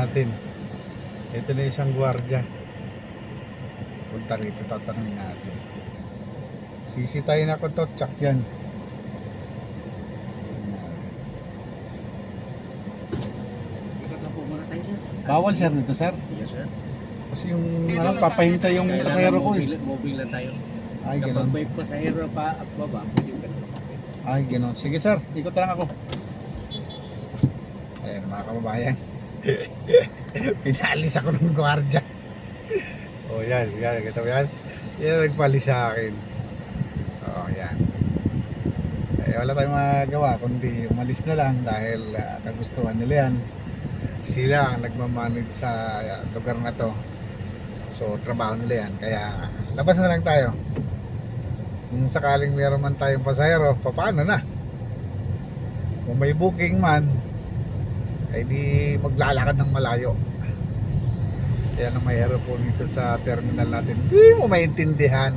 natin. Ito na isang gwardiya. Punta rito, tatanungin natin. Sisitayin ako to, tsak yan. Bawal sir nito sir. Yes, sir. Kasi yung ano, papahintay yung Kailangan pasahero ko eh. mobile, lang tayo. Ay, Kapag gano'n. may pasahero pa at baba, pwede ka. Ay, gano'n. Sige sir, ikot lang ako. Ayan mga kababayan. Pinalis ako ng gwardiya. oh, yan, yan, kita mo yan. Yan nagpalis sa akin. Oh, yan. Eh, wala tayong magagawa kundi umalis na lang dahil ah, kagustuhan nila yan. Sila ang nagmamanage sa ah, lugar na to. So, trabaho nila yan. Kaya, labas na lang tayo. Kung sakaling meron man tayong pasahero, paano na? Kung may booking man, ay di maglalakad ng malayo. Kaya ang mahirap po dito sa terminal natin, di mo maintindihan.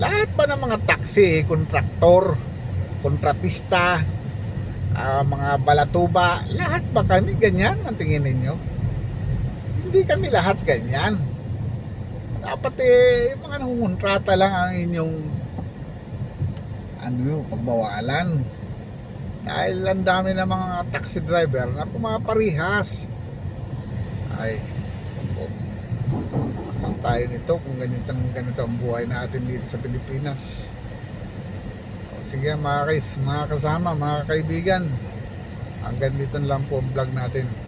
Lahat ba ng mga taxi, kontraktor, kontratista, ah, mga balatuba, lahat ba kami ganyan ang tingin ninyo? Hindi kami lahat ganyan. Dapat eh, yung mga nangungontrata lang ang inyong ano pagbawalan. Dahil ang dami ng mga taxi driver na pumaparihas. Ay, po. Ang tayo nito kung ganito, ganito ang buhay natin dito sa Pilipinas. O, sige mga kais, mga kasama, mga kaibigan. Hanggang dito lang po ang vlog natin.